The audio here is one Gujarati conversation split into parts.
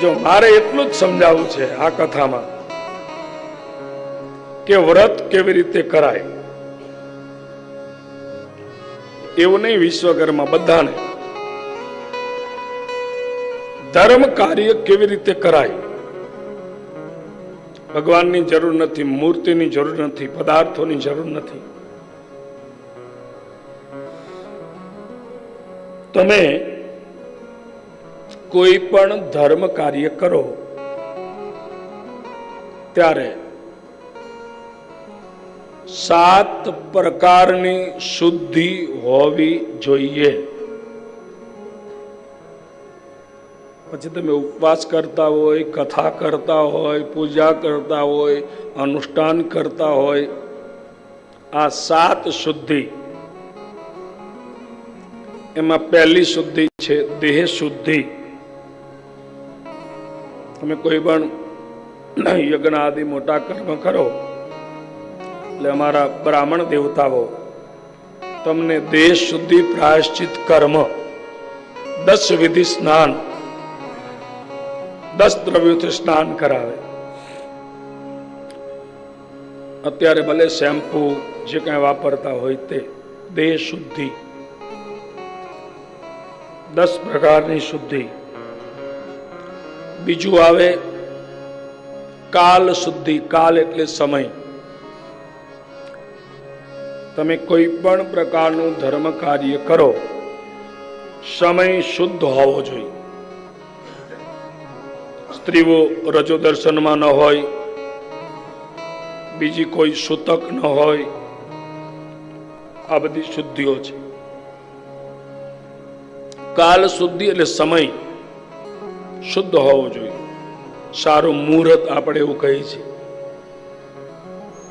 જો મારે એટલું જ સમજાવવું છે આ કથામાં, કે વ્રત કેવી રીતે કરાય, એવું નહીં વિશ્વકર્મા બધાને. ધર્મ કાર્ય કેવી રીતે કરાય? ભગવાનની જરૂર નથી, મૂર્તિની જરૂર નથી, પદાર્થોની જરૂર નથી. તમે કોઈ પણ ધર્મ કાર્ય કરો, ત્યારે સાત પ્રકારની શુદ્ધિ હોવી જોઈએ. પછી તમે ઉપવાસ કરતા હોય, કથા કરતા હોય, પૂજા કરતા હોય, અનુષ્ઠાન કરતા હોય, આ સાત શુદ્ધિ, એમાં પહેલી શુદ્ધિ છે દેહ શુદ્ધિ. તમે કોઈ પણ યજ્ઞ આદિ મોટા કર્મ કરો, એટલે અમારા બ્રાહ્મણ દેવતાઓ, તમને દેશ શુદ્ધિ પ્રાયશ્ચિત કર્મ, દસ વિધિ સ્નાન, દસ દ્રવ્યોથી સ્નાન કરાવે. અત્યારે ભલે શેમ્પુ જે કઈ વાપરતા હોય તે દેહ શુદ્ધિ, દસ પ્રકારની શુદ્ધિ. બીજું આવે કાલ શુદ્ધિ કાલ એટલે સમય. તમે કોઈ પણ પ્રકારનું ધર્મ કાર્ય કરો, સમય શુદ્ધ હોવો જોઈએ. સ્ત્રીઓ રજો દર્શનમાં ન હોય, બીજી કોઈ સૂતક ન હોય, આ બધી શુદ્ધિઓ છે. કાલ શુદ્ધિ એટલે સમય. શુદ્ધ હોવો જોઈએ. સારું મુહૂર્ત આપણે એવું કહીએ છીએ.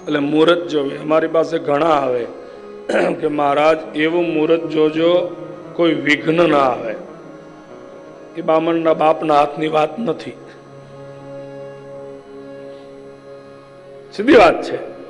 એટલે મુહૂર્ત જોવે. અમારી પાસે ઘણા આવે કે મહારાજ, એવું મુહૂર્ત જોજો કોઈ વિઘ્ન ના આવે. એ બામણના બાપના હાથની વાત નથી. સીધી વાત છે.